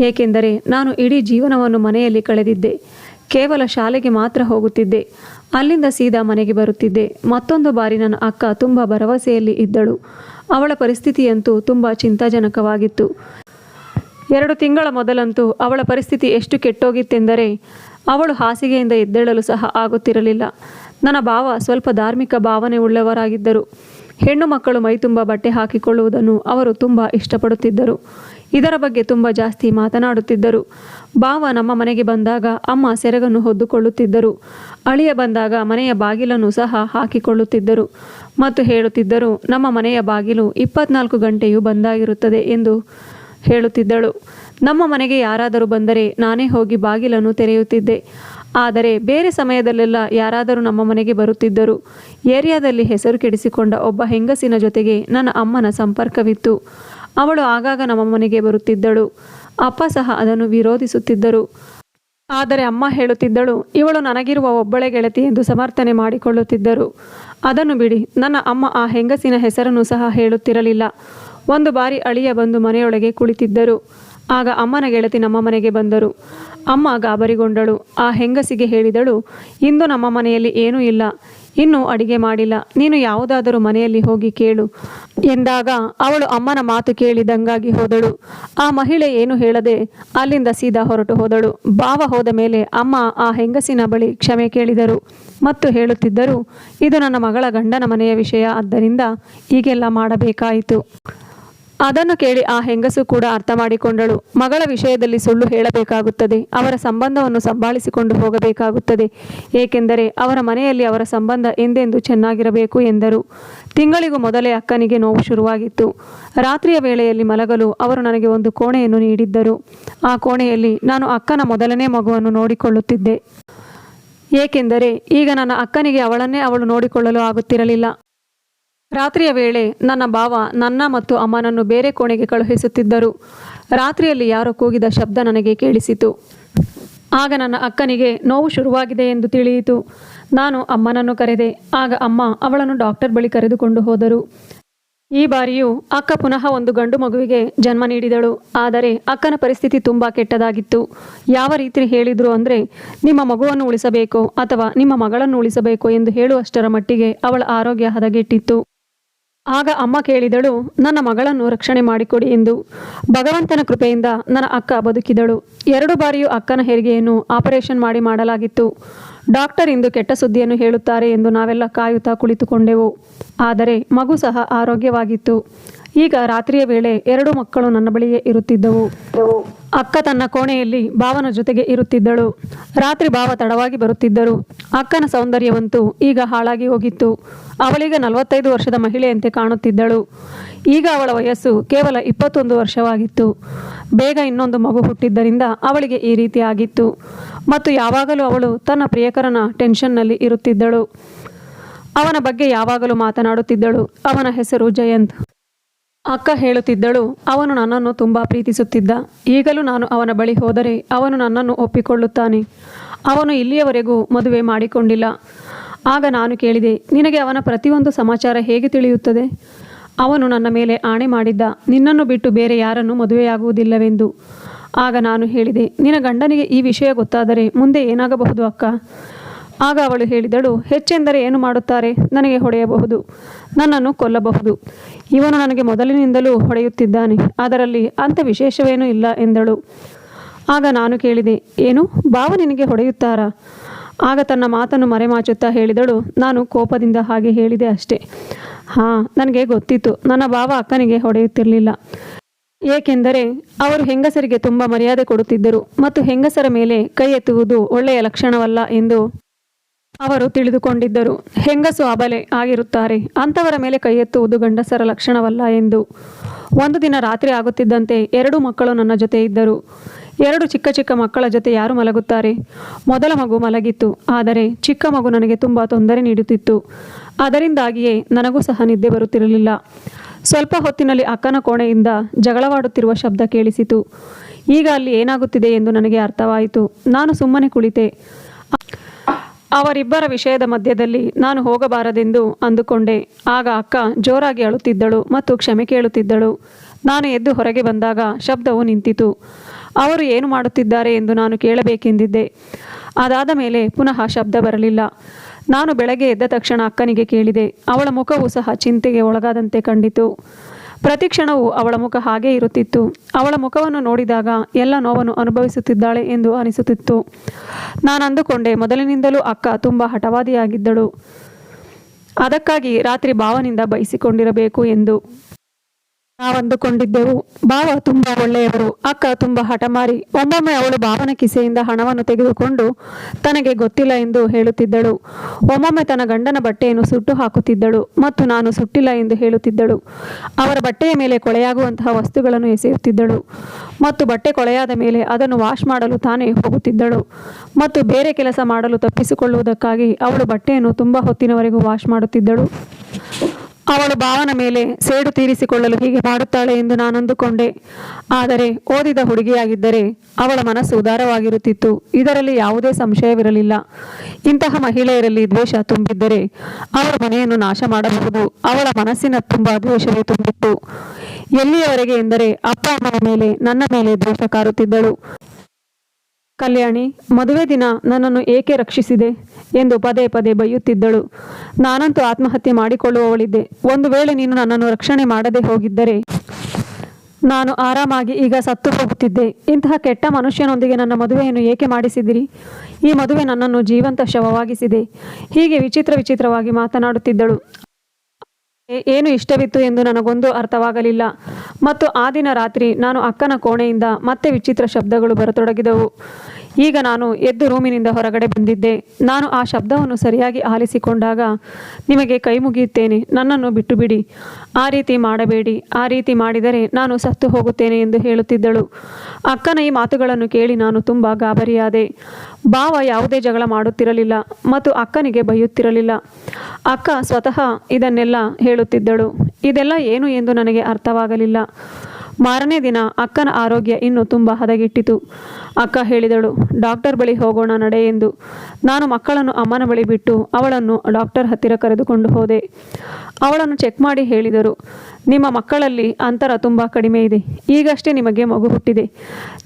[SPEAKER 1] ಏಕೆಂದರೆ ನಾನು ಇಡೀ ಜೀವನವನ್ನು ಮನೆಯಲ್ಲಿ ಕಳೆದಿದ್ದೆ. ಕೇವಲ ಶಾಲೆಗೆ ಮಾತ್ರ ಹೋಗುತ್ತಿದ್ದೆ. ಅಲ್ಲಿಂದ ಸೀದಾ ಮನೆಗೆ ಬರುತ್ತಿದ್ದೆ. ಮತ್ತೊಂದು ಬಾರಿ ನನ್ನ ಅಕ್ಕ ತುಂಬ ಭರವಸೆಯಲ್ಲಿ ಇದ್ದಳು. ಅವಳ ಪರಿಸ್ಥಿತಿಯಂತೂ ತುಂಬ ಚಿಂತಾಜನಕವಾಗಿತ್ತು. ಎರಡು ತಿಂಗಳ ಮೊದಲಂತೂ ಅವಳ ಪರಿಸ್ಥಿತಿ ಎಷ್ಟು ಕೆಟ್ಟೋಗಿತ್ತೆಂದರೆ ಅವಳು ಹಾಸಿಗೆಯಿಂದ ಎದ್ದೇಳಲು ಸಹ ಆಗುತ್ತಿರಲಿಲ್ಲ. ನನ್ನ ಭಾವ ಸ್ವಲ್ಪ ಧಾರ್ಮಿಕ ಭಾವನೆ ಉಳ್ಳವರಾಗಿದ್ದರು. ಹೆಣ್ಣು ಮಕ್ಕಳು ಮೈತುಂಬ ಬಟ್ಟೆ ಹಾಕಿಕೊಳ್ಳುವುದನ್ನು ಅವರು ತುಂಬ ಇಷ್ಟಪಡುತ್ತಿದ್ದರು. ಇದರ ಬಗ್ಗೆ ತುಂಬ ಜಾಸ್ತಿ ಮಾತನಾಡುತ್ತಿದ್ದರು. ಬಾವ ನಮ್ಮ ಮನೆಗೆ ಬಂದಾಗ ಅಮ್ಮ ಸೆರಗನ್ನು ಹೊದ್ದುಕೊಳ್ಳುತ್ತಿದ್ದರು. ಅಳಿಯ ಬಂದಾಗ ಮನೆಯ ಬಾಗಿಲನ್ನು ಸಹ ಹಾಕಿಕೊಳ್ಳುತ್ತಿದ್ದರು. ಮತ್ತು ಹೇಳುತ್ತಿದ್ದರು, ನಮ್ಮ ಮನೆಯ ಬಾಗಿಲು ಇಪ್ಪತ್ನಾಲ್ಕು ಗಂಟೆಯೂ ಬಂದಾಗಿರುತ್ತದೆ ಎಂದು ಹೇಳುತ್ತಿದ್ದಳು. ನಮ್ಮ ಮನೆಗೆ ಯಾರಾದರೂ ಬಂದರೆ ನಾನೇ ಹೋಗಿ ಬಾಗಿಲನ್ನು ತೆರೆಯುತ್ತಿದ್ದೆ. ಆದರೆ ಬೇರೆ ಸಮಯದಲ್ಲೆಲ್ಲ ಯಾರಾದರೂ ನಮ್ಮ ಮನೆಗೆ ಬರುತ್ತಿದ್ದರು. ಏರಿಯಾದಲ್ಲಿ ಹೆಸರು ಕೆಡಿಸಿಕೊಂಡ ಒಬ್ಬ ಹೆಂಗಸಿನ ಜೊತೆಗೆ ನನ್ನ ಅಮ್ಮನ ಸಂಪರ್ಕವಿತ್ತು. ಅವಳು ಆಗಾಗ ನಮ್ಮ ಮನೆಗೆ ಬರುತ್ತಿದ್ದಳು. ಅಪ್ಪ ಸಹ ಅದನ್ನು ವಿರೋಧಿಸುತ್ತಿದ್ದರು. ಆದರೆ ಅಮ್ಮ ಹೇಳುತ್ತಿದ್ದಳು, ಇವಳು ನನಗಿರುವ ಒಬ್ಬಳೆ ಗೆಳತಿ ಎಂದು ಸಮರ್ಥನೆ ಮಾಡಿಕೊಳ್ಳುತ್ತಿದ್ದರು. ಅದನ್ನು ಬಿಡಿ, ನನ್ನ ಅಮ್ಮ ಆ ಹೆಂಗಸಿನ ಹೆಸರನ್ನು ಸಹ ಹೇಳುತ್ತಿರಲಿಲ್ಲ. ಒಂದು ಬಾರಿ ಅಳಿಯ ಬಂದು ಮನೆಯೊಳಗೆ ಕುಳಿತಿದ್ದರು. ಆಗ ಅಮ್ಮನ ಗೆಳತಿ ನಮ್ಮ ಮನೆಗೆ ಬಂದರು. ಅಮ್ಮ ಗಾಬರಿಗೊಂಡಳು. ಆ ಹೆಂಗಸಿಗೆ ಹೇಳಿದಳು, ಇಂದು ನಮ್ಮ ಮನೆಯಲ್ಲಿ ಏನೂ ಇಲ್ಲ. ಇನ್ನೂ ಅಡಿಗೆ ಮಾಡಿಲ್ಲ. ನೀನು ಯಾವುದಾದರೂ ಮನೆಯಲ್ಲಿ ಹೋಗಿ ಕೇಳು. ಎಂದಾಗ ಅವಳು ಅಮ್ಮನ ಮಾತು ಕೇಳಿ ದಂಗಾಗಿ ಹೋದಳು. ಆ ಮಹಿಳೆ ಏನು ಹೇಳದೆ ಅಲ್ಲಿಂದ ಸೀದಾ ಹೊರಟು ಹೋದಳು. ಬಾವ ಹೋದ ಮೇಲೆ ಅಮ್ಮ ಆ ಹೆಂಗಸಿನ ಬಳಿ ಕ್ಷಮೆ ಕೇಳಿದರು ಮತ್ತು ಹೇಳುತ್ತಿದ್ದರು, ಇದು ನನ್ನ ಮಗಳ ಗಂಡನ ಮನೆಯ ವಿಷಯ, ಆದ್ದರಿಂದ ಹೀಗೆಲ್ಲ ಮಾಡಬೇಕಾಯಿತು. ಅದನ್ನು ಕೇಳಿ ಆ ಹೆಂಗಸು ಕೂಡ ಅರ್ಥ ಮಾಡಿಕೊಂಡಳು. ಮಗಳ ವಿಷಯದಲ್ಲಿ ಸುಳ್ಳು ಹೇಳಬೇಕಾಗುತ್ತದೆ. ಅವರ ಸಂಬಂಧವನ್ನು ಸಂಭಾಳಿಸಿಕೊಂಡು ಹೋಗಬೇಕಾಗುತ್ತದೆ. ಏಕೆಂದರೆ ಅವರ ಮನೆಯಲ್ಲಿ ಅವರ ಸಂಬಂಧ ಎಂದೆಂದು ಚೆನ್ನಾಗಿರಬೇಕು ಎಂದರು. ತಿಂಗಳಿಗೂ ಮೊದಲೇ ಅಕ್ಕನಿಗೆ ನೋವು ಶುರುವಾಗಿತ್ತು. ರಾತ್ರಿಯ ವೇಳೆಯಲ್ಲಿ ಮಲಗಲು ಅವರು ನನಗೆ ಒಂದು ಕೋಣೆಯನ್ನು ನೀಡಿದ್ದರು. ಆ ಕೋಣೆಯಲ್ಲಿ ನಾನು ಅಕ್ಕನ ಮೊದಲನೇ ಮಗುವನ್ನು ನೋಡಿಕೊಳ್ಳುತ್ತಿದ್ದೆ. ಏಕೆಂದರೆ ಈಗ ನನ್ನ ಅಕ್ಕನಿಗೆ ಅವಳನ್ನೇ ಅವಳು ನೋಡಿಕೊಳ್ಳಲು ಆಗುತ್ತಿರಲಿಲ್ಲ. ರಾತ್ರಿಯ ವೇಳೆ ನನ್ನ ಭಾವ ನನ್ನ ಮತ್ತು ಅಮ್ಮನನ್ನು ಬೇರೆ ಕೋಣೆಗೆ ಕಳುಹಿಸುತ್ತಿದ್ದರು. ರಾತ್ರಿಯಲ್ಲಿ ಯಾರೋ ಕೂಗಿದ ಶಬ್ದ ನನಗೆ ಕೇಳಿಸಿತು. ಆಗ ನನ್ನ ಅಕ್ಕನಿಗೆ ನೋವು ಶುರುವಾಗಿದೆ ಎಂದು ತಿಳಿಯಿತು. ನಾನು ಅಮ್ಮನನ್ನು ಕರೆದೆ. ಆಗ ಅಮ್ಮ ಅವಳನ್ನು ಡಾಕ್ಟರ್ ಬಳಿ ಕರೆದುಕೊಂಡು ಹೋದರು. ಈ ಬಾರಿಯೂ ಅಕ್ಕ ಪುನಃ ಒಂದು ಗಂಡು ಮಗುವಿಗೆ ಜನ್ಮ ನೀಡಿದಳು. ಆದರೆ ಅಕ್ಕನ ಪರಿಸ್ಥಿತಿ ತುಂಬ ಕೆಟ್ಟದಾಗಿತ್ತು. ಯಾವ ರೀತಿ ಹೇಳಿದ್ರು ಅಂದರೆ, ನಿಮ್ಮ ಮಗುವನ್ನು ಉಳಿಸಬೇಕು ಅಥವಾ ನಿಮ್ಮ ಮಗಳನ್ನು ಉಳಿಸಬೇಕು ಎಂದು ಹೇಳುವಷ್ಟರ ಮಟ್ಟಿಗೆ ಅವಳ ಆರೋಗ್ಯ ಹದಗೆಟ್ಟಿತ್ತು. ಆಗ ಅಮ್ಮ ಕೇಳಿದಳು, ನನ್ನ ಮಗಳನ್ನು ರಕ್ಷಣೆ ಮಾಡಿಕೊಡಿ ಎಂದು. ಭಗವಂತನ ಕೃಪೆಯಿಂದ ನನ್ನ ಅಕ್ಕ ಬದುಕಿದಳು. ಎರಡು ಬಾರಿಯೂ ಅಕ್ಕನ ಹೆರಿಗೆಯನ್ನು ಆಪರೇಷನ್ ಮಾಡಿ ಮಾಡಲಾಗಿತ್ತು. ಡಾಕ್ಟರ್ ಇಂದು ಕೆಟ್ಟ ಸುದ್ದಿಯನ್ನು ಹೇಳುತ್ತಾರೆ ಎಂದು ನಾವೆಲ್ಲ ಕಾಯುತ್ತಾ ಕುಳಿತುಕೊಂಡೆವು. ಆದರೆ ಮಗು ಸಹ ಆರೋಗ್ಯವಾಗಿತ್ತು. ಈಗ ರಾತ್ರಿಯ ವೇಳೆ ಎರಡು ಮಕ್ಕಳು ನನ್ನ ಬಳಿಯೇ ಇರುತ್ತಿದ್ದವು. ಅಕ್ಕ ತನ್ನ ಕೋಣೆಯಲ್ಲಿ ಭಾವನ ಜೊತೆಗೆ ಇರುತ್ತಿದ್ದಳು. ರಾತ್ರಿ ಭಾವ ತಡವಾಗಿ ಬರುತ್ತಿದ್ದರು. ಅಕ್ಕನ ಸೌಂದರ್ಯವಂತೂ ಈಗ ಹಾಳಾಗಿ ಹೋಗಿತ್ತು. ಅವಳೀಗ ನಲವತ್ತೈದು ವರ್ಷದ ಮಹಿಳೆಯಂತೆ ಕಾಣುತ್ತಿದ್ದಳು. ಈಗ ಅವಳ ವಯಸ್ಸು ಕೇವಲ ಇಪ್ಪತ್ತೊಂದು ವರ್ಷವಾಗಿತ್ತು. ಬೇಗ ಇನ್ನೊಂದು ಮಗು ಹುಟ್ಟಿದ್ದರಿಂದ ಅವಳಿಗೆ ಈ ರೀತಿ ಆಗಿತ್ತು. ಮತ್ತು ಯಾವಾಗಲೂ ಅವಳು ತನ್ನ ಪ್ರಿಯಕರನ ಟೆನ್ಷನ್ನಲ್ಲಿ ಇರುತ್ತಿದ್ದಳು. ಅವನ ಬಗ್ಗೆ ಯಾವಾಗಲೂ ಮಾತನಾಡುತ್ತಿದ್ದಳು. ಅವನ ಹೆಸರು ಜಯಂತ್. ಅಕ್ಕ ಹೇಳುತ್ತಿದ್ದಳು, ಅವನು ನನ್ನನ್ನು ತುಂಬ ಪ್ರೀತಿಸುತ್ತಿದ್ದ. ಈಗಲೂ ನಾನು ಅವನ ಬಳಿ ಹೋದರೆ ಅವನು ನನ್ನನ್ನು ಒಪ್ಪಿಕೊಳ್ಳುತ್ತಾನೆ. ಅವನು ಇಲ್ಲಿಯವರೆಗೂ ಮದುವೆ ಮಾಡಿಕೊಂಡಿಲ್ಲ. ಆಗ ನಾನು ಕೇಳಿದೆ, ನಿನಗೆ ಅವನ ಪ್ರತಿಯೊಂದು ಸಮಾಚಾರ ಹೇಗೆ ತಿಳಿಯುತ್ತದೆ? ಅವನು ನನ್ನ ಮೇಲೆ ಆಣೆ ಮಾಡಿದ್ದ, ನಿನ್ನನ್ನು ಬಿಟ್ಟು ಬೇರೆ ಯಾರನ್ನು ಮದುವೆಯಾಗುವುದಿಲ್ಲವೆಂದು. ಆಗ ನಾನು ಹೇಳಿದೆ, ನಿನ್ನ ಗಂಡನಿಗೆ ಈ ವಿಷಯ ಗೊತ್ತಾದರೆ ಮುಂದೆ ಏನಾಗಬಹುದು ಅಕ್ಕ? ಆಗ ಅವಳು ಹೇಳಿದಳು, ಹೆಚ್ಚೆಂದರೆ ಏನು ಮಾಡುತ್ತಾರೆ? ನನಗೆ ಹೊಡೆಯಬಹುದು, ನನ್ನನ್ನು ಕೊಲ್ಲಬಹುದು. ಇವನು ನನಗೆ ಮೊದಲಿನಿಂದಲೂ ಹೊಡೆಯುತ್ತಿದ್ದಾನೆ, ಅದರಲ್ಲಿ ಅಂಥ ವಿಶೇಷವೇನೂ ಇಲ್ಲ ಎಂದಳು. ಆಗ ನಾನು ಕೇಳಿದೆ, ಏನು? ಬಾವ ನಿನಗೆ ಹೊಡೆಯುತ್ತಾರಾ? ಆಗ ತನ್ನ ಮಾತನ್ನು ಮರೆಮಾಚುತ್ತಾ ಹೇಳಿದಳು, ನಾನು ಕೋಪದಿಂದ ಹಾಗೆ ಹೇಳಿದೆ ಅಷ್ಟೇ. ಹಾಂ, ನನಗೆ ಗೊತ್ತಿತ್ತು, ನನ್ನ ಬಾವ ಅಕ್ಕನಿಗೆ ಹೊಡೆಯುತ್ತಿರಲಿಲ್ಲ. ಏಕೆಂದರೆ ಅವರು ಹೆಂಗಸರಿಗೆ ತುಂಬ ಮರ್ಯಾದೆ ಕೊಡುತ್ತಿದ್ದರು ಮತ್ತು ಹೆಂಗಸರ ಮೇಲೆ ಕೈ ಎತ್ತುವುದು ಒಳ್ಳೆಯ ಲಕ್ಷಣವಲ್ಲ ಎಂದು ಅವರು ತಿಳಿದುಕೊಂಡಿದ್ದರು. ಹೆಂಗಸು ಅಬಲೆ ಆಗಿರುತ್ತಾರೆ. ಅಂಥವರ ಮೇಲೆ ಕೈ ಎತ್ತುವುದು ಗಂಡಸರ ಲಕ್ಷಣವಲ್ಲ ಎಂದು. ಒಂದು ದಿನ ರಾತ್ರಿ ಆಗುತ್ತಿದ್ದಂತೆ ಎರಡು ಮಕ್ಕಳು ನನ್ನ ಜೊತೆ ಇದ್ದರು. ಎರಡು ಚಿಕ್ಕ ಚಿಕ್ಕ ಮಕ್ಕಳ ಜೊತೆ ಯಾರು ಮಲಗುತ್ತಾರೆ? ಮೊದಲ ಮಗು ಮಲಗಿತ್ತು. ಆದರೆ ಚಿಕ್ಕ ಮಗು ನನಗೆ ತುಂಬ ತೊಂದರೆ ನೀಡುತ್ತಿತ್ತು. ಅದರಿಂದಾಗಿಯೇ ನನಗೂ ಸಹ ನಿದ್ದೆ ಬರುತ್ತಿರಲಿಲ್ಲ. ಸ್ವಲ್ಪ ಹೊತ್ತಿನಲ್ಲಿ ಅಕ್ಕನ ಕೋಣೆಯಿಂದ ಜಗಳವಾಡುತ್ತಿರುವ ಶಬ್ದ ಕೇಳಿಸಿತು. ಈಗ ಅಲ್ಲಿ ಏನಾಗುತ್ತಿದೆ ಎಂದು ನನಗೆ ಅರ್ಥವಾಯಿತು. ನಾನು ಸುಮ್ಮನೆ ಕುಳಿತೆ. ಅವರಿಬ್ಬರ ವಿಷಯದ ಮಧ್ಯದಲ್ಲಿ ನಾನು ಹೋಗಬಾರದೆಂದು ಅಂದುಕೊಂಡೆ. ಆಗ ಅಕ್ಕ ಜೋರಾಗಿ ಅಳುತ್ತಿದ್ದಳು ಮತ್ತು ಕ್ಷಮೆ ಕೇಳುತ್ತಿದ್ದಳು. ನಾನು ಎದ್ದು ಹೊರಗೆ ಬಂದಾಗ ಶಬ್ದವು ನಿಂತಿತು. ಅವರು ಏನು ಮಾಡುತ್ತಿದ್ದಾರೆ ಎಂದು ನಾನು ಕೇಳಬೇಕೆಂದಿದ್ದೆ. ಅದಾದ ಮೇಲೆ ಪುನಃ ಶಬ್ದ ಬರಲಿಲ್ಲ. ನಾನು ಬೆಳಗ್ಗೆ ಎದ್ದ ತಕ್ಷಣ ಅಕ್ಕನಿಗೆ ಕೇಳಿದೆ. ಅವಳ ಮುಖವು ಸಹ ಚಿಂತೆಗೆ ಒಳಗಾದಂತೆ ಕಂಡಿತು. ಪ್ರತಿ ಕ್ಷಣವೂ ಅವಳ ಮುಖ ಹಾಗೇ ಇರುತ್ತಿತ್ತು. ಅವಳ ಮುಖವನ್ನು ನೋಡಿದಾಗ ಎಲ್ಲ ನೋವನ್ನು ಅನುಭವಿಸುತ್ತಿದ್ದಾಳೆ ಎಂದು ಅನಿಸುತ್ತಿತ್ತು. ನಾನು ಅಂದುಕೊಂಡೆ ಮೊದಲಿನಿಂದಲೂ ಅಕ್ಕ ತುಂಬ ಹಠವಾದಿಯಾಗಿದ್ದಳು. ಅದಕ್ಕಾಗಿ ರಾತ್ರಿ ಭಾವನಿಂದ ಬಯಸಿಕೊಂಡಿರಬೇಕು ಎಂದು. ನಾವಂದುಕೊಂಡಿದ್ದೆವು. ಭಾವ ತುಂಬಾ ಒಳ್ಳೆಯವರು. ಅಕ್ಕ ತುಂಬಾ ಹಠಮಾರಿ. ಒಮ್ಮೊಮ್ಮೆ ಅವಳು ಭಾವನ ಕಿಸೆಯಿಂದ ಹಣವನ್ನು ತೆಗೆದುಕೊಂಡು ತನಗೆ ಗೊತ್ತಿಲ್ಲ ಎಂದು ಹೇಳುತ್ತಿದ್ದಳು. ಒಮ್ಮೊಮ್ಮೆ ತನ್ನ ಗಂಡನ ಬಟ್ಟೆಯನ್ನು ಸುಟ್ಟು ಹಾಕುತ್ತಿದ್ದಳು ಮತ್ತು ನಾನು ಸುಟ್ಟಿಲ್ಲ ಎಂದು ಹೇಳುತ್ತಿದ್ದಳು. ಅವರ ಬಟ್ಟೆಯ ಮೇಲೆ ಕೊಳೆಯಾಗುವಂತಹ ವಸ್ತುಗಳನ್ನು ಎಸೆಯುತ್ತಿದ್ದಳು ಮತ್ತು ಬಟ್ಟೆ ಕೊಳೆಯಾದ ಮೇಲೆ ಅದನ್ನು ವಾಶ್ ಮಾಡಲು ತಾನೇ ಹೋಗುತ್ತಿದ್ದಳು ಮತ್ತು ಬೇರೆ ಕೆಲಸ ಮಾಡಲು ತಪ್ಪಿಸಿಕೊಳ್ಳುವುದಕ್ಕಾಗಿ ಅವಳು ಬಟ್ಟೆಯನ್ನು ತುಂಬ ಹೊತ್ತಿನವರೆಗೂ ವಾಶ್ ಮಾಡುತ್ತಿದ್ದಳು. ಅವಳು ಭಾವನ ಮೇಲೆ ಸೇಡು ತೀರಿಸಿಕೊಳ್ಳಲು ಹೀಗೆ ಮಾಡುತ್ತಾಳೆ ಎಂದು ನಾನು ಅಂದುಕೊಂಡೆ ಆದರೆ ಓದಿದ ಹುಡುಗಿಯಾಗಿದ್ದರೆ ಅವಳ ಮನಸ್ಸು ಉದಾರವಾಗಿರುತ್ತಿತ್ತು. ಇದರಲ್ಲಿ ಯಾವುದೇ ಸಂಶಯವಿರಲಿಲ್ಲ. ಇಂತಹ ಮಹಿಳೆಯರಲ್ಲಿ ದ್ವೇಷ ತುಂಬಿದ್ದರೆ ಅವರ ಮನೆಯನ್ನು ನಾಶ ಮಾಡಬಹುದು. ಅವಳ ಮನಸ್ಸಿನ ತುಂಬ ದ್ವೇಷವೇ ತುಂಬಿತ್ತು. ಎಲ್ಲಿಯವರೆಗೆ ಎಂದರೆ ಅಪ್ಪ ಅಮ್ಮನ ಮೇಲೆ ನನ್ನ ಮೇಲೆ ದ್ವೇಷ ಕಾರುತ್ತಿದ್ದಳು. ಕಲ್ಯಾಣಿ, ಮದುವೆ ದಿನ ನನ್ನನ್ನು ಏಕೆ ರಕ್ಷಿಸಿದೆ ಎಂದು ಪದೇ ಪದೇ ಬೈಯುತ್ತಿದ್ದಳು. ನಾನಂತೂ ಆತ್ಮಹತ್ಯೆ ಮಾಡಿಕೊಳ್ಳುವವಳಿದ್ದೆ. ಒಂದು ವೇಳೆ ನೀನು ನನ್ನನ್ನು ರಕ್ಷಣೆ ಮಾಡದೆ ಹೋಗಿದ್ದರೆ ನಾನು ಆರಾಮಾಗಿ ಈಗ ಸತ್ತು ಹೋಗುತ್ತಿದ್ದೆ. ಇಂತಹ ಕೆಟ್ಟ ಮನುಷ್ಯನೊಂದಿಗೆ ನನ್ನ ಮದುವೆಯನ್ನು ಏಕೆ ಮಾಡಿಸಿದಿರಿ? ಈ ಮದುವೆ ನನ್ನನ್ನು ಜೀವಂತ ಶವವಾಗಿಸಿದೆ. ಹೀಗೆ ವಿಚಿತ್ರ ವಿಚಿತ್ರವಾಗಿ ಮಾತನಾಡುತ್ತಿದ್ದಳು. ಏನು ಇಷ್ಟವಿತ್ತು ಎಂದು ನನಗೊಂದು ಅರ್ಥವಾಗಲಿಲ್ಲ. ಮತ್ತು ಆ ದಿನ ರಾತ್ರಿ ನಾನು ಅಕ್ಕನ ಕೋಣೆಯಿಂದ ಮತ್ತೆ ವಿಚಿತ್ರ ಶಬ್ದಗಳು ಬರತೊಡಗಿದವು. ಈಗ ನಾನು ಎದ್ದು ರೂಮಿನಿಂದ ಹೊರಗಡೆ ಬಂದಿದ್ದೆ. ನಾನು ಆ ಶಬ್ದವನ್ನು ಸರಿಯಾಗಿ ಆಲಿಸಿಕೊಂಡಾಗ ನಿಮಗೆ ಕೈ ಮುಗಿಯುತ್ತೇನೆ, ನನ್ನನ್ನು ಬಿಟ್ಟು ಬಿಡಿ ಆ ರೀತಿ ಮಾಡಬೇಡಿ. ಆ ರೀತಿ ಮಾಡಿದರೆ ನಾನು ಸತ್ತು ಹೋಗುತ್ತೇನೆ ಎಂದು ಹೇಳುತ್ತಿದ್ದಳು. ಅಕ್ಕನ ಈ ಮಾತುಗಳನ್ನು ಕೇಳಿ ನಾನು ತುಂಬ ಗಾಬರಿಯಾದೆ. ಭಾವ ಯಾವುದೇ ಜಗಳ ಮಾಡುತ್ತಿರಲಿಲ್ಲ ಮತ್ತು ಅಕ್ಕನಿಗೆ ಬೈಯುತ್ತಿರಲಿಲ್ಲ. ಅಕ್ಕ ಸ್ವತಃ ಇದನ್ನೆಲ್ಲ ಹೇಳುತ್ತಿದ್ದಳು. ಇದೆಲ್ಲ ಏನು ಎಂದು ನನಗೆ ಅರ್ಥವಾಗಲಿಲ್ಲ. ಮಾರನೇ ದಿನ ಅಕ್ಕನ ಆರೋಗ್ಯ ಇನ್ನೂ ತುಂಬ ಹದಗೆಟ್ಟಿತು. ಅಕ್ಕ ಹೇಳಿದಳು, ಡಾಕ್ಟರ್ ಬಳಿ ಹೋಗೋಣ ನಡೆ ಎಂದು. ನಾನು ಮಕ್ಕಳನ್ನು ಅಮ್ಮನ ಬಳಿ ಬಿಟ್ಟು ಅವಳನ್ನು ಡಾಕ್ಟರ್ ಹತ್ತಿರ ಕರೆದುಕೊಂಡು ಹೋದೆ. ಅವಳನ್ನು ಚೆಕ್ ಮಾಡಿ ಹೇಳಿದರು, ನಿಮ್ಮ ಮಕ್ಕಳಲ್ಲಿ ಅಂತರ ತುಂಬ ಕಡಿಮೆ ಇದೆ, ಈಗಷ್ಟೇ ನಿಮಗೆ ಮಗು ಹುಟ್ಟಿದೆ.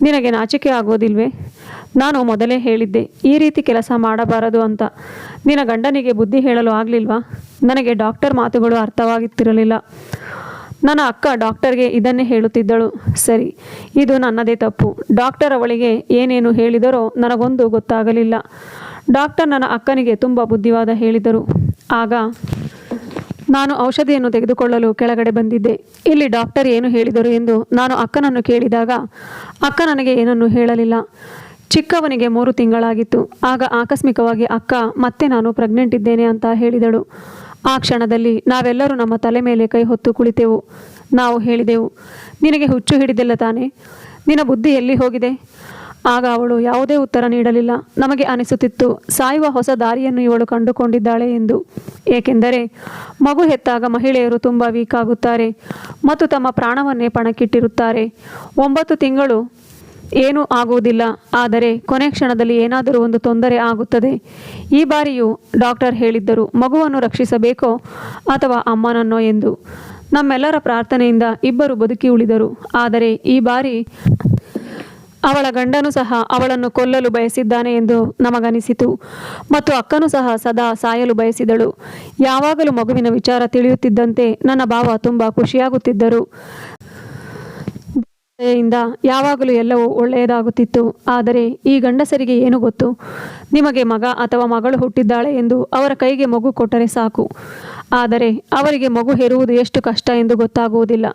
[SPEAKER 1] ನಿನಗೆ ನಾಚಿಕೆ ಆಗೋದಿಲ್ವೇ? ನಾನು ಮೊದಲೇ ಹೇಳಿದ್ದೆ, ಈ ರೀತಿ ಕೆಲಸ ಮಾಡಬಾರದು ಅಂತ. ನಿನ್ನ ಗಂಡನಿಗೆ ಬುದ್ಧಿ ಹೇಳಲು ಆಗಲಿಲ್ವಾ? ನನಗೆ ಡಾಕ್ಟರ್ ಮಾತುಗಳು ಅರ್ಥವಾಗುತ್ತಿರಲಿಲ್ಲ. ನನ್ನ ಅಕ್ಕ ಡಾಕ್ಟರ್ಗೆ ಇದನ್ನೇ ಹೇಳುತ್ತಿದ್ದಳು. ಸರಿ, ಇದು ನನ್ನದೇ ತಪ್ಪು. ಡಾಕ್ಟರ್ ಅವಳಿಗೆ ಏನೇನು ಹೇಳಿದರೋ ನನಗೊಂದು ಗೊತ್ತಾಗಲಿಲ್ಲ. ಡಾಕ್ಟರ್ ನನ್ನ ಅಕ್ಕನಿಗೆ ತುಂಬ ಬುದ್ಧಿವಾದ ಹೇಳಿದರು. ಆಗ ನಾನು ಔಷಧಿಯನ್ನು ತೆಗೆದುಕೊಳ್ಳಲು ಕೆಳಗಡೆ ಬಂದಿದ್ದೆ. ಇಲ್ಲಿ ಡಾಕ್ಟರ್ ಏನು ಹೇಳಿದರು ಎಂದು ನಾನು ಅಕ್ಕನನ್ನು ಕೇಳಿದಾಗ, ಅಕ್ಕ ನನಗೆ ಏನನ್ನು ಹೇಳಲಿಲ್ಲ. ಚಿಕ್ಕವನಿಗೆ ಮೂರು ತಿಂಗಳಾಗಿತ್ತು. ಆಗ ಆಕಸ್ಮಿಕವಾಗಿ ಅಕ್ಕ, ಮತ್ತೆ ನಾನು ಪ್ರೆಗ್ನೆಂಟ್ ಇದ್ದೇನೆ ಅಂತ ಹೇಳಿದಳು. ಆ ಕ್ಷಣದಲ್ಲಿ ನಾವೆಲ್ಲರೂ ನಮ್ಮ ತಲೆ ಮೇಲೆ ಕೈ ಹೊತ್ತು ಕುಳಿತೆವು. ನಾವು ಹೇಳಿದೆವು, ನಿನಗೆ ಹುಚ್ಚು ಹಿಡಿದಿಲ್ಲ ತಾನೆ? ನಿನ್ನ ಬುದ್ಧಿ ಎಲ್ಲಿ ಹೋಗಿದೆ? ಆಗ ಅವಳು ಯಾವುದೇ ಉತ್ತರ ನೀಡಲಿಲ್ಲ. ನಮಗೆ ಅನಿಸುತ್ತಿತ್ತು, ಸಾಯುವ ಹೊಸ ದಾರಿಯನ್ನು ಇವಳು ಕಂಡುಕೊಂಡಿದ್ದಾಳೆ ಎಂದು. ಏಕೆಂದರೆ ಮಗು ಹೆತ್ತಾಗ ಮಹಿಳೆಯರು ತುಂಬ ವೀಕ್ ಆಗುತ್ತಾರೆ ಮತ್ತು ತಮ್ಮ ಪ್ರಾಣವನ್ನೇ ಪಣಕ್ಕಿಟ್ಟಿರುತ್ತಾರೆ. ಒಂಬತ್ತು ತಿಂಗಳು ಏನೂ ಆಗುವುದಿಲ್ಲ. ಆದರೆ ಕೊನೆ ಕ್ಷಣದಲ್ಲಿ ಏನಾದರೂ ಒಂದು ತೊಂದರೆ ಆಗುತ್ತದೆ. ಈ ಬಾರಿಯೂ ಡಾಕ್ಟರ್ ಹೇಳಿದ್ದರು, ಮಗುವನ್ನು ರಕ್ಷಿಸಬೇಕೋ ಅಥವಾ ಅಮ್ಮನನ್ನೋ ಎಂದು. ನಮ್ಮೆಲ್ಲರ ಪ್ರಾರ್ಥನೆಯಿಂದ ಇಬ್ಬರು ಬದುಕಿ ಉಳಿದರು. ಆದರೆ ಈ ಬಾರಿ ಅವಳ ಗಂಡನು ಸಹ ಅವಳನ್ನು ಕೊಲ್ಲಲು ಬಯಸಿದ್ದಾನೆ ಎಂದು ನಮಗನಿಸಿತು. ಮತ್ತು ಅಕ್ಕನೂ ಸಹ ಸದಾ ಸಾಯಲು ಬಯಸಿದಳು. ಯಾವಾಗಲೂ ಮಗುವಿನ ವಿಚಾರ ತಿಳಿಯುತ್ತಿದ್ದಂತೆ ನನ್ನ ಭಾವ ತುಂಬ ಖುಷಿಯಾಗುತ್ತಿದ್ದರು. ದಯೆಯಿಂದ ಯಾವಾಗಲೂ ಎಲ್ಲವೂ ಒಳ್ಳೆಯದಾಗುತ್ತಿತ್ತು. ಆದರೆ ಈ ಗಂಡಸರಿಗೆ ಏನು ಗೊತ್ತು? ನಿಮಗೆ ಮಗ ಅಥವಾ ಮಗಳು ಹುಟ್ಟಿದ್ದಾಳೆ ಎಂದು ಅವರ ಕೈಗೆ ಮಗು ಕೊಟ್ಟರೆ ಸಾಕು. ಆದರೆ ಅವರಿಗೆ ಮಗು ಹೆರುವುದು ಎಷ್ಟು ಕಷ್ಟ ಎಂದು ಗೊತ್ತಾಗುವುದಿಲ್ಲ.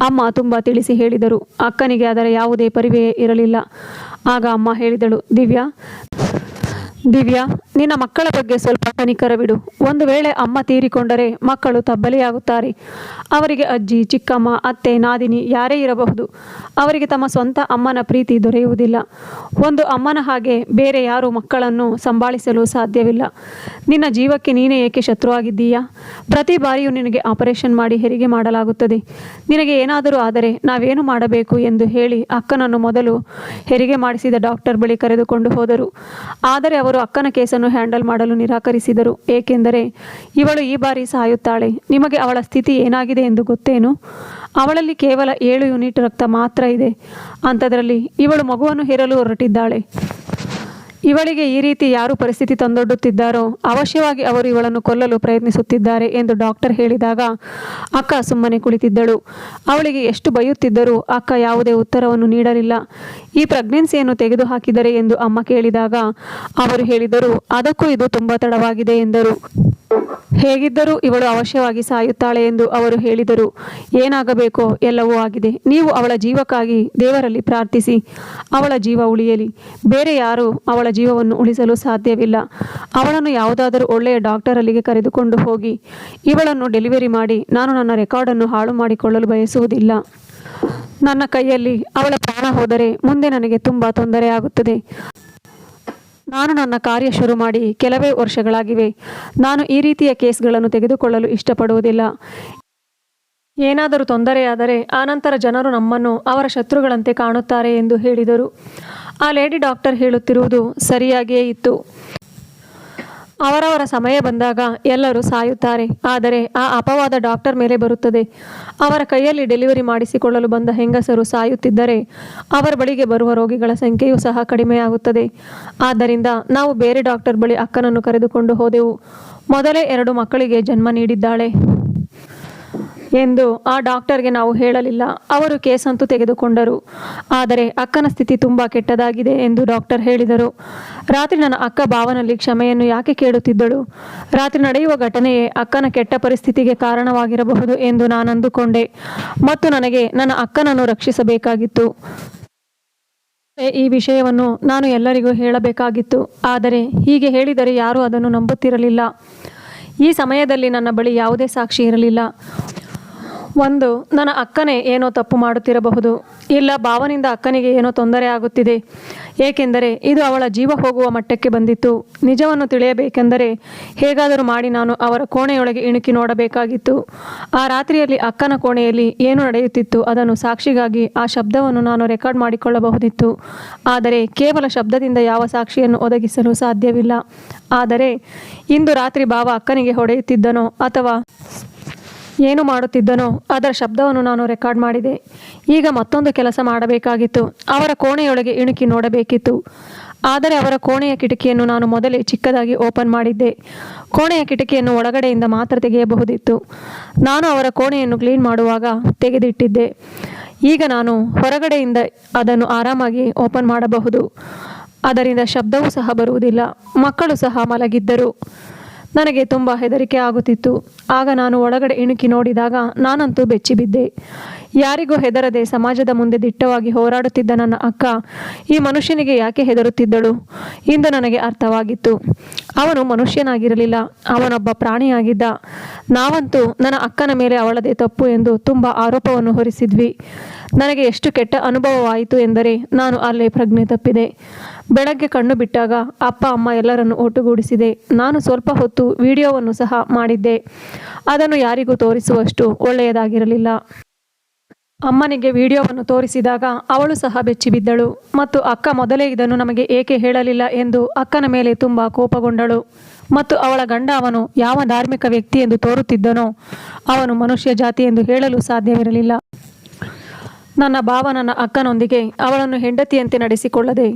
[SPEAKER 1] ಅಮ್ಮ ತುಂಬ ತಿಳಿಸಿ ಹೇಳಿದರು. ಅಕ್ಕನಿಗೆ ಅದರ ಯಾವುದೇ ಪರಿವೆಯೇ ಇರಲಿಲ್ಲ. ಆಗ ಅಮ್ಮ ಹೇಳಿದಳು, ದಿವ್ಯಾ ದಿವ್ಯಾ, ನಿನ್ನ ಮಕ್ಕಳ ಬಗ್ಗೆ ಸ್ವಲ್ಪ ಕನಿಕರವಿಡು ಒಂದು ವೇಳೆ ಅಮ್ಮ ತೀರಿಕೊಂಡರೆ ಮಕ್ಕಳು ತಬ್ಬಲಿಯಾಗುತ್ತಾರೆ. ಅವರಿಗೆ ಅಜ್ಜಿ, ಚಿಕ್ಕಮ್ಮ, ಅತ್ತೆ, ನಾದಿನಿ ಯಾರೇ ಇರಬಹುದು. ಅವರಿಗೆ ತಮ್ಮ ಸ್ವಂತ ಅಮ್ಮನ ಪ್ರೀತಿ ದೊರೆಯುವುದಿಲ್ಲ. ಒಂದು ಅಮ್ಮನ ಹಾಗೆ ಬೇರೆ ಯಾರು ಮಕ್ಕಳನ್ನು ಸಂಭಾಳಿಸಲು ಸಾಧ್ಯವಿಲ್ಲ. ನಿನ್ನ ಜೀವಕ್ಕೆ ನೀನೇ ಏಕೆ ಶತ್ರುವಾಗಿದ್ದೀಯಾ? ಪ್ರತಿ ಬಾರಿಯೂ ನಿನಗೆ ಆಪರೇಷನ್ ಮಾಡಿ ಹೆರಿಗೆ ಮಾಡಲಾಗುತ್ತದೆ. ನಿನಗೆ ಏನಾದರೂ ಆದರೆ ನಾವೇನು ಮಾಡಬೇಕು ಎಂದು ಹೇಳಿ ಅಕ್ಕನನ್ನು ಮೊದಲು ಹೆರಿಗೆ ಮಾಡಿಸಿದ ಡಾಕ್ಟರ್ ಬಳಿ ಕರೆದುಕೊಂಡು ಹೋದರು. ಆದರೆ ಅವರು ಅಕ್ಕನ ಕೇಸನ್ನು ಹ್ಯಾಂಡಲ್ ಮಾಡಲು ನಿರಾಕರಿಸಿದರು. ಏಕೆಂದರೆ ಇವಳು ಈ ಬಾರಿ ಸಾಯುತ್ತಾಳೆ. ನಿಮಗೆ ಅವಳ ಸ್ಥಿತಿ ಏನಾಗಿದೆ ಎಂದು ಗೊತ್ತೇನು? ಅವಳಲ್ಲಿ ಕೇವಲ ಏಳು ಯೂನಿಟ್ ರಕ್ತ ಮಾತ್ರ ಇದೆ. ಅಂಥದ್ರಲ್ಲಿ ಇವಳು ಮಗುವನ್ನು ಹೇರಲು ಹೊರಟಿದ್ದಾಳೆ. ಇವಳಿಗೆ ಈ ರೀತಿ ಯಾರು ಪರಿಸ್ಥಿತಿ ತಂದೊಡ್ಡುತ್ತಿದ್ದಾರೋ ಅವಶ್ಯವಾಗಿ ಅವರು ಇವಳನ್ನು ಕೊಲ್ಲಲು ಪ್ರಯತ್ನಿಸುತ್ತಿದ್ದಾರೆ ಎಂದು ಡಾಕ್ಟರ್ ಹೇಳಿದಾಗ, ಅಕ್ಕ ಸುಮ್ಮನೆ ಕುಳಿತಿದ್ದಳು. ಅವಳಿಗೆ ಎಷ್ಟು ಬೈಯುತ್ತಿದ್ದರೂ ಅಕ್ಕ ಯಾವುದೇ ಉತ್ತರವನ್ನು ನೀಡಲಿಲ್ಲ. ಈ ಪ್ರೆಗ್ನೆನ್ಸಿಯನ್ನು ತೆಗೆದುಹಾಕಿದರೆ ಎಂದು ಅಮ್ಮ ಕೇಳಿದಾಗ, ಅವರು ಹೇಳಿದರು, ಅದಕ್ಕೂ ಇದು ತುಂಬ ತಡವಾಗಿದೆ ಎಂದರು. ಹೇಗಿದ್ದರೂ ಇವಳು ಅವಶ್ಯವಾಗಿ ಸಾಯುತ್ತಾಳೆ ಎಂದು ಅವರು ಹೇಳಿದರು. ಏನಾಗಬೇಕೋ ಎಲ್ಲವೂ ಆಗಿದೆ. ನೀವು ಅವಳ ಜೀವಕ್ಕಾಗಿ ದೇವರಲ್ಲಿ ಪ್ರಾರ್ಥಿಸಿ. ಅವಳ ಜೀವ ಉಳಿಯಲಿ. ಬೇರೆ ಯಾರೂ ಅವಳ ಜೀವವನ್ನು ಉಳಿಸಲು ಸಾಧ್ಯವಿಲ್ಲ. ಅವಳನ್ನು ಯಾವುದಾದರೂ ಒಳ್ಳೆಯ ಡಾಕ್ಟರ್ ಅಲ್ಲಿಗೆ ಕರೆದುಕೊಂಡು ಹೋಗಿ. ಇವಳನ್ನು ಡೆಲಿವರಿ ಮಾಡಿ ನಾನು ನನ್ನ ರೆಕಾರ್ಡನ್ನು ಹಾಳು ಮಾಡಿಕೊಳ್ಳಲು ಬಯಸುವುದಿಲ್ಲ. ನನ್ನ ಕೈಯಲ್ಲಿ ಅವಳ ಪ್ರಾಣ ಹೋದರೆ ಮುಂದೆ ನನಗೆ ತುಂಬ ತೊಂದರೆ ಆಗುತ್ತದೆ. ನಾನು ನನ್ನ ಕಾರ್ಯ ಶುರು ಮಾಡಿ ಕೆಲವೇ ವರ್ಷಗಳಾಗಿವೆ. ನಾನು ಈ ರೀತಿಯ ಕೇಸ್ಗಳನ್ನು ತೆಗೆದುಕೊಳ್ಳಲು ಇಷ್ಟಪಡುವುದಿಲ್ಲ. ಏನಾದರೂ ತೊಂದರೆಯಾದರೆ ಆನಂತರ ಜನರು ನಮ್ಮನ್ನು ಅವರ ಶತ್ರುಗಳಂತೆ ಕಾಣುತ್ತಾರೆ ಎಂದು ಹೇಳಿದರು. ಆ ಲೇಡಿ ಡಾಕ್ಟರ್ ಹೇಳುತ್ತಿರುವುದು ಸರಿಯಾಗಿಯೇ ಇತ್ತು. ಅವರವರ ಸಮಯ ಬಂದಾಗ ಎಲ್ಲರೂ ಸಾಯುತ್ತಾರೆ. ಆದರೆ ಆ ಅಪವಾದ ಡಾಕ್ಟರ್ ಮೇಲೆ ಬರುತ್ತದೆ. ಅವರ ಕೈಯಲ್ಲಿ ಡೆಲಿವರಿ ಮಾಡಿಸಿಕೊಳ್ಳಲು ಬಂದ ಹೆಂಗಸರು ಸಾಯುತ್ತಿದ್ದರೆ ಅವರ ಬಳಿಗೆ ಬರುವ ರೋಗಿಗಳ ಸಂಖ್ಯೆಯೂ ಸಹ ಕಡಿಮೆಯಾಗುತ್ತದೆ. ಆದ್ದರಿಂದ ನಾವು ಬೇರೆ ಡಾಕ್ಟರ್ ಬಳಿ ಅಕ್ಕನನ್ನು ಕರೆದುಕೊಂಡು ಹೋದೆವು. ಮೊದಲೇ ಎರಡು ಮಕ್ಕಳಿಗೆ ಜನ್ಮ ನೀಡಿದ್ದಾಳೆ. ಎಂದು ಆ ಡಾಕ್ಟರ್ಗೆ ನಾವು ಹೇಳಲಿಲ್ಲ. ಅವರು ಕೇಸಂತೂ ತೆಗೆದುಕೊಂಡರು. ಆದರೆ ಅಕ್ಕನ ಸ್ಥಿತಿ ತುಂಬ ಕೆಟ್ಟದಾಗಿದೆ ಎಂದು ಡಾಕ್ಟರ್ ಹೇಳಿದರು. ರಾತ್ರಿ ನನ್ನ ಅಕ್ಕ ಭಾವನಲ್ಲಿ ಕ್ಷಮೆಯನ್ನು ಯಾಕೆ ಕೇಳುತ್ತಿದ್ದಳು? ರಾತ್ರಿ ನಡೆಯುವ ಘಟನೆಯೇ ಅಕ್ಕನ ಕೆಟ್ಟ ಪರಿಸ್ಥಿತಿಗೆ ಕಾರಣವಾಗಿರಬಹುದು ಎಂದು ನಾನು ಅಂದುಕೊಂಡೆ. ಮತ್ತು ನನಗೆ ನನ್ನ ಅಕ್ಕನನ್ನು ರಕ್ಷಿಸಬೇಕಾಗಿತ್ತು. ಈ ವಿಷಯವನ್ನು ನಾನು ಎಲ್ಲರಿಗೂ ಹೇಳಬೇಕಾಗಿತ್ತು. ಆದರೆ ಹೀಗೆ ಹೇಳಿದರೆ ಯಾರೂ ಅದನ್ನು ನಂಬುತ್ತಿರಲಿಲ್ಲ. ಈ ಸಮಯದಲ್ಲಿ ನನ್ನ ಬಳಿ ಯಾವುದೇ ಸಾಕ್ಷಿ ಇರಲಿಲ್ಲ. ಒಂದು, ನನ್ನ ಅಕ್ಕನೇ ಏನೋ ತಪ್ಪು ಮಾಡುತ್ತಿರಬಹುದು. ಇಲ್ಲ, ಭಾವನಿಂದ ಅಕ್ಕನಿಗೆ ಏನೋ ತೊಂದರೆ ಆಗುತ್ತಿದೆ. ಏಕೆಂದರೆ ಇದು ಅವಳ ಜೀವ ಹೋಗುವ ಮಟ್ಟಕ್ಕೆ ಬಂದಿತ್ತು. ನಿಜವನ್ನು ತಿಳಿಯಬೇಕೆಂದರೆ ಹೇಗಾದರೂ ಮಾಡಿ ನಾನು ಅವರ ಕೋಣೆಯೊಳಗೆ ಇಣುಕಿ ನೋಡಬೇಕಾಗಿತ್ತು. ಆ ರಾತ್ರಿಯಲ್ಲಿ ಅಕ್ಕನ ಕೋಣೆಯಲ್ಲಿ ಏನು ನಡೆಯುತ್ತಿತ್ತು ಅದನ್ನು ಸಾಕ್ಷಿಗಾಗಿ ಆ ಶಬ್ದವನ್ನು ನಾನು ರೆಕಾರ್ಡ್ ಮಾಡಿಕೊಳ್ಳಬಹುದಿತ್ತು. ಆದರೆ ಕೇವಲ ಶಬ್ದದಿಂದ ಯಾವ ಸಾಕ್ಷಿಯನ್ನು ಒದಗಿಸಲು ಸಾಧ್ಯವಿಲ್ಲ. ಆದರೆ, ಇಂದು ರಾತ್ರಿ ಭಾವ ಅಕ್ಕನಿಗೆ ಹೊಡೆಯುತ್ತಿದ್ದನೋ ಅಥವಾ ಏನು ಮಾಡುತ್ತಿದ್ದನೋ ಅದರ ಶಬ್ದವನ್ನು ನಾನು ರೆಕಾರ್ಡ್ ಮಾಡಿದೆ. ಈಗ ಮತ್ತೊಂದು ಕೆಲಸ ಮಾಡಬೇಕಾಗಿತ್ತು. ಅವರ ಕೋಣೆಯೊಳಗೆ ಇಣುಕಿ ನೋಡಬೇಕಿತ್ತು. ಆದರೆ ಅವರ ಕೋಣೆಯ ಕಿಟಕಿಯನ್ನು ನಾನು ಮೊದಲೇ ಚಿಕ್ಕದಾಗಿ ಓಪನ್ ಮಾಡಿದ್ದೆ. ಕೋಣೆಯ ಕಿಟಕಿಯನ್ನು ಒಳಗಡೆಯಿಂದ ಮಾತ್ರ ತೆಗೆಯಬಹುದಿತ್ತು. ನಾನು ಅವರ ಕೋಣೆಯನ್ನು ಕ್ಲೀನ್ ಮಾಡುವಾಗ ತೆಗೆದಿಟ್ಟಿದ್ದೆ. ಈಗ ನಾನು ಹೊರಗಡೆಯಿಂದ ಅದನ್ನು ಆರಾಮಾಗಿ ಓಪನ್ ಮಾಡಬಹುದು. ಅದರಿಂದ ಶಬ್ದವೂ ಸಹ ಬರುವುದಿಲ್ಲ. ಮಕ್ಕಳು ಸಹ ಮಲಗಿದ್ದರು. ನನಗೆ ತುಂಬ ಹೆದರಿಕೆ ಆಗುತ್ತಿತ್ತು. ಆಗ ನಾನು ಒಳಗಡೆ ಇಣುಕಿ ನೋಡಿದಾಗ ನಾನಂತೂ ಬೆಚ್ಚಿಬಿದ್ದೆ. ಯಾರಿಗೂ ಹೆದರದೆ ಸಮಾಜದ ಮುಂದೆ ದಿಟ್ಟವಾಗಿ ಹೋರಾಡುತ್ತಿದ್ದ ನನ್ನ ಅಕ್ಕ ಈ ಮನುಷ್ಯನಿಗೆ ಯಾಕೆ ಹೆದರುತ್ತಿದ್ದಳು? ಇಂದು ನನಗೆ ಅರ್ಥವಾಗಿತ್ತು. ಅವನು ಮನುಷ್ಯನಾಗಿರಲಿಲ್ಲ. ಅವನೊಬ್ಬ ಪ್ರಾಣಿಯಾಗಿದ್ದ. ನಾವಂತೂ ನನ್ನ ಅಕ್ಕನ ಮೇಲೆ ಅವಳದೇ ತಪ್ಪು ಎಂದು ತುಂಬ ಆರೋಪವನ್ನು ಹೊರಿಸಿದ್ವಿ. ನನಗೆ ಎಷ್ಟು ಕೆಟ್ಟ ಅನುಭವವಾಯಿತು ಎಂದರೆ ನಾನು ಅಲ್ಲೇ ಪ್ರಜ್ಞೆ ತಪ್ಪಿದೆ. ಬೆಳಗ್ಗೆ ಕಣ್ಣು ಬಿಟ್ಟಾಗ ಅಪ್ಪ, ಅಮ್ಮ ಎಲ್ಲರನ್ನು ಒಟ್ಟುಗೂಡಿಸಿದೆ. ನಾನು ಸ್ವಲ್ಪ ಹೊತ್ತು ವಿಡಿಯೋವನ್ನು ಸಹ ಮಾಡಿದ್ದೆ. ಅದನ್ನು ಯಾರಿಗೂ ತೋರಿಸುವಷ್ಟು ಒಳ್ಳೆಯದಾಗಿರಲಿಲ್ಲ. ಅಮ್ಮನಿಗೆ ವಿಡಿಯೋವನ್ನು ತೋರಿಸಿದಾಗ ಅವಳು ಸಹ ಬೆಚ್ಚಿಬಿದ್ದಳು ಮತ್ತು ಅಕ್ಕ ಮೊದಲೇ ಇದನ್ನು ನಮಗೆ ಏಕೆ ಹೇಳಲಿಲ್ಲ ಎಂದು ಅಕ್ಕನ ಮೇಲೆ ತುಂಬ ಕೋಪಗೊಂಡಳು. ಮತ್ತು ಅವಳ ಗಂಡ ಅವನು ಯಾವ ಧಾರ್ಮಿಕ ವ್ಯಕ್ತಿ ಎಂದು ತೋರುತ್ತಿದ್ದನೋ ಅವನು ಮನುಷ್ಯ ಜಾತಿ ಎಂದು ಹೇಳಲು ಸಾಧ್ಯವಿರಲಿಲ್ಲ. ನನ್ನ ಭಾವ ನನ್ನ ಅಕ್ಕನೊಂದಿಗೆ ಅವಳನ್ನು ಹೆಂಡತಿಯಂತೆ ನಡೆಸಿಕೊಳ್ಳದೆ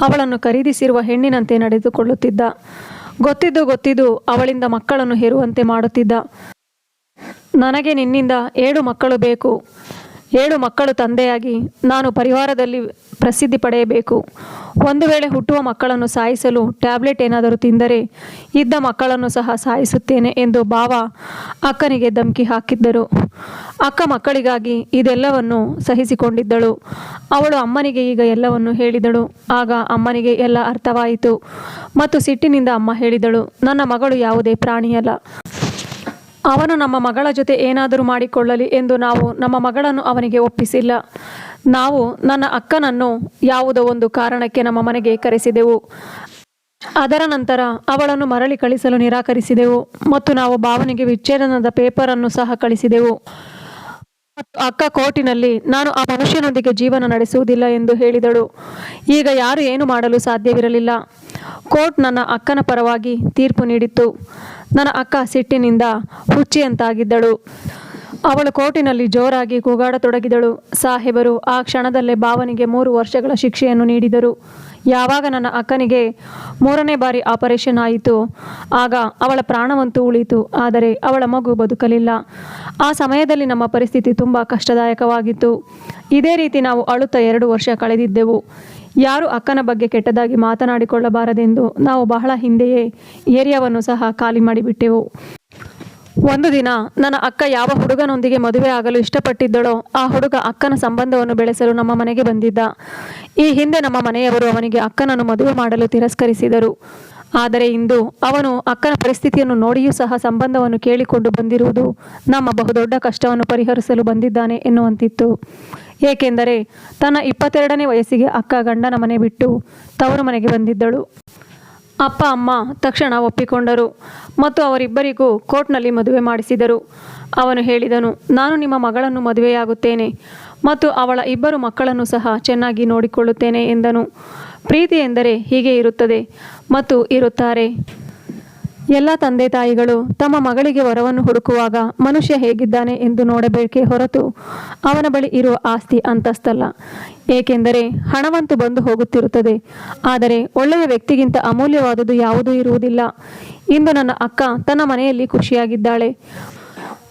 [SPEAKER 1] ಅವಳನ್ನು ಖರೀದಿಸಿರುವ ಹೆಣ್ಣಿನಂತೆ ನಡೆದುಕೊಳ್ಳುತ್ತಿದ್ದ. ಗೊತ್ತಿದ್ದು ಗೊತ್ತಿದ್ದು ಅವಳಿಂದ ಮಕ್ಕಳನ್ನು ಹೆರುವಂತೆ ಮಾಡುತ್ತಿದ್ದ. ನನಗೆ ನಿನ್ನಿಂದ ಏಳು ಮಕ್ಕಳು ಬೇಕು. ಏಳು ಮಕ್ಕಳು ತಂದೆಯಾಗಿ ನಾನು ಪರಿವಾರದಲ್ಲಿ ಪ್ರಸಿದ್ಧಿ ಪಡೆಯಬೇಕು. ಒಂದು ವೇಳೆ ಹುಟ್ಟುವ ಮಕ್ಕಳನ್ನು ಸಾಯಿಸಲು ಟ್ಯಾಬ್ಲೆಟ್ ಏನಾದರೂ ತಿಂದರೆ ಇದ್ದ ಮಕ್ಕಳನ್ನು ಸಹ ಸಾಯಿಸುತ್ತೇನೆ ಎಂದು ಬಾವ ಅಕ್ಕನಿಗೆ ಧಮಕಿ ಹಾಕಿದ್ದರು. ಅಕ್ಕ ಮಕ್ಕಳಿಗಾಗಿ ಇದೆಲ್ಲವನ್ನು ಸಹಿಸಿಕೊಂಡಿದ್ದಳು. ಅವಳು ಅಮ್ಮನಿಗೆ ಈಗ ಎಲ್ಲವನ್ನು ಹೇಳಿದಳು. ಆಗ ಅಮ್ಮನಿಗೆ ಎಲ್ಲ ಅರ್ಥವಾಯಿತು. ಮತ್ತು ಸಿಟ್ಟಿನಿಂದ ಅಮ್ಮ ಹೇಳಿದಳು, ನನ್ನ ಮಗಳು ಯಾವುದೇ ಪ್ರಾಣಿಯಲ್ಲ. ಅವನು ನಮ್ಮ ಮಗಳ ಜೊತೆ ಏನಾದರೂ ಮಾಡಿಕೊಳ್ಳಲಿ ಎಂದು ನಾವು ನಮ್ಮ ಮಗಳನ್ನು ಅವನಿಗೆ ಒಪ್ಪಿಸಿಲ್ಲ. ನಾವು ನನ್ನ ಅಕ್ಕನನ್ನು ಯಾವುದೋ ಒಂದು ಕಾರಣಕ್ಕೆ ನಮ್ಮ ಮನೆಗೆ ಕರೆಸಿದೆವು. ಅದರ ನಂತರ ಅವಳನ್ನು ಮರಳಿ ಕಳಿಸಲು ನಿರಾಕರಿಸಿದೆವು ಮತ್ತು ನಾವು ಭಾವನೆಗೆ ವಿಚ್ಛೇದನದ ಪೇಪರನ್ನು ಸಹ ಕಳಿಸಿದೆವು. ಅಕ್ಕ ಕೋರ್ಟಿನಲ್ಲಿ ನಾನು ಆ ಮನುಷ್ಯನೊಂದಿಗೆ ಜೀವನ ನಡೆಸುವುದಿಲ್ಲ ಎಂದು ಹೇಳಿದಳು. ಈಗ ಯಾರು ಏನು ಮಾಡಲು ಸಾಧ್ಯವಿರಲಿಲ್ಲ. ಕೋರ್ಟ್ ನನ್ನ ಅಕ್ಕನ ಪರವಾಗಿ ತೀರ್ಪು ನೀಡಿತ್ತು. ನನ್ನ ಅಕ್ಕ ಸಿಟ್ಟಿನಿಂದ ಹುಚ್ಚಿಯಂತಾಗಿದ್ದಳು. ಅವಳು ಕೋರ್ಟಿನಲ್ಲಿ ಜೋರಾಗಿ ಕೂಗಾಡತೊಡಗಿದಳು. ಸಾಹೇಬರು ಆ ಕ್ಷಣದಲ್ಲೇ ಭಾವನಿಗೆ ಮೂರು ವರ್ಷಗಳ ಶಿಕ್ಷೆಯನ್ನು ನೀಡಿದರು. ಯಾವಾಗ ನನ್ನ ಅಕ್ಕನಿಗೆ ಮೂರನೇ ಬಾರಿ ಆಪರೇಷನ್ ಆಯಿತು, ಆಗ ಅವಳ ಪ್ರಾಣವಂತೂ ಉಳಿತು ಆದರೆ ಅವಳ ಮಗು ಬದುಕಲಿಲ್ಲ. ಆ ಸಮಯದಲ್ಲಿ ನಮ್ಮ ಪರಿಸ್ಥಿತಿ ತುಂಬ ಕಷ್ಟದಾಯಕವಾಗಿತ್ತು. ಇದೇ ರೀತಿ ನಾವು ಅಳುತ್ತಾ ಎರಡು ವರ್ಷ ಕಳೆದಿದ್ದೆವು. ಯಾರು ಅಕ್ಕನ ಬಗ್ಗೆ ಕೆಟ್ಟದಾಗಿ ಮಾತನಾಡಿಕೊಳ್ಳಬಾರದೆಂದು ನಾವು ಬಹಳ ಹಿಂದೆಯೇ ಏರಿಯಾವನ್ನು ಸಹ ಖಾಲಿ ಮಾಡಿಬಿಟ್ಟೆವು. ಒಂದು ದಿನ ನನ್ನ ಅಕ್ಕ ಯಾವ ಹುಡುಗನೊಂದಿಗೆ ಮದುವೆ ಆಗಲು ಇಷ್ಟಪಟ್ಟಿದ್ದಳೋ ಆ ಹುಡುಗ ಅಕ್ಕನ ಸಂಬಂಧವನ್ನು ಬೆಳೆಸಲು ನಮ್ಮ ಮನೆಗೆ ಬಂದಿದ್ದ. ಈ ಹಿಂದೆ ನಮ್ಮ ಮನೆಯವರು ಅವನಿಗೆ ಅಕ್ಕನನ್ನು ಮದುವೆ ಮಾಡಲು ತಿರಸ್ಕರಿಸಿದರು. ಆದರೆ ಇಂದು ಅವನು ಅಕ್ಕನ ಪರಿಸ್ಥಿತಿಯನ್ನು ನೋಡಿಯೂ ಸಹ ಸಂಬಂಧವನ್ನು ಕೇಳಿಕೊಂಡು ಬಂದಿರುವುದು ನಮ್ಮ ಬಹುದೊಡ್ಡ ಕಷ್ಟವನ್ನು ಪರಿಹರಿಸಲು ಬಂದಿದ್ದಾನೆ ಎನ್ನುವಂತಿತ್ತು. ಏಕೆಂದರೆ ತನ್ನ ಇಪ್ಪತ್ತೆರಡನೇ ವಯಸ್ಸಿಗೆ ಅಕ್ಕ ಗಂಡನ ಮನೆ ಬಿಟ್ಟು ತವರು ಮನೆಗೆ ಬಂದಿದ್ದಳು. ಅಪ್ಪ, ಅಮ್ಮ ತಕ್ಷಣ ಒಪ್ಪಿಕೊಂಡರು ಮತ್ತು ಅವರಿಬ್ಬರಿಗೂ ಕೋರ್ಟ್ನಲ್ಲಿ ಮದುವೆ ಮಾಡಿಸಿದರು. ಅವನು ಹೇಳಿದನು, ನಾನು ನಿಮ್ಮ ಮಗಳನ್ನು ಮದುವೆಯಾಗುತ್ತೇನೆ ಮತ್ತು ಅವಳ ಇಬ್ಬರು ಮಕ್ಕಳನ್ನು ಸಹ ಚೆನ್ನಾಗಿ ನೋಡಿಕೊಳ್ಳುತ್ತೇನೆ ಎಂದನು. ಪ್ರೀತಿ ಎಂದರೆ ಹೀಗೆ ಇರುತ್ತದೆ ಮತ್ತು ಇರುತ್ತಾರೆ. ಎಲ್ಲ ತಂದೆ ತಾಯಿಗಳು ತಮ್ಮ ಮಗಳಿಗೆ ವರವನ್ನು ಹುಡುಕುವಾಗ ಮನುಷ್ಯ ಹೇಗಿದ್ದಾನೆ ಎಂದು ನೋಡಬೇಕೇ ಹೊರತು ಅವನ ಬಳಿ ಇರುವ ಆಸ್ತಿ ಅಂತಸ್ತಲ್ಲ. ಏಕೆಂದರೆ ಹಣವಂತೂ ಬಂದು ಹೋಗುತ್ತಿರುತ್ತದೆ. ಆದರೆ ಒಳ್ಳೆಯ ವ್ಯಕ್ತಿಗಿಂತ ಅಮೂಲ್ಯವಾದುದು ಯಾವುದೂ ಇರುವುದಿಲ್ಲ. ಇಂದು ನನ್ನ ಅಕ್ಕ ತನ್ನ ಮನೆಯಲ್ಲಿ ಖುಷಿಯಾಗಿದ್ದಾಳೆ.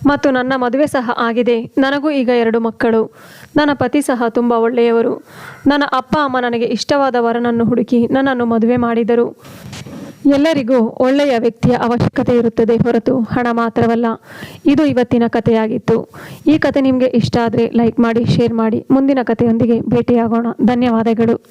[SPEAKER 1] ಮತ್ತು ನನ್ನ ಮದುವೆ ಸಹ ಆಗಿದೆ. ನನಗೂ ಈಗ ಎರಡು ಮಕ್ಕಳು. ನನ್ನ ಪತಿ ಸಹ ತುಂಬ ಒಳ್ಳೆಯವರು. ನನ್ನ ಅಪ್ಪ ಅಮ್ಮ ನನಗೆ ಇಷ್ಟವಾದ ವರನನ್ನು ಹುಡುಕಿ ನನ್ನನ್ನು ಮದುವೆ ಮಾಡಿದರು. ಎಲ್ಲರಿಗೂ ಒಳ್ಳೆಯ ವ್ಯಕ್ತಿಯ ಅವಶ್ಯಕತೆ ಇರುತ್ತದೆ ಹೊರತು ಹಣ ಮಾತ್ರವಲ್ಲ. ಇದು ಇವತ್ತಿನ ಕಥೆಯಾಗಿತ್ತು. ಈ ಕತೆ ನಿಮಗೆ ಇಷ್ಟ ಆದರೆ ಲೈಕ್ ಮಾಡಿ, ಶೇರ್ ಮಾಡಿ. ಮುಂದಿನ ಕಥೆಯೊಂದಿಗೆ ಭೇಟಿಯಾಗೋಣ. ಧನ್ಯವಾದಗಳು.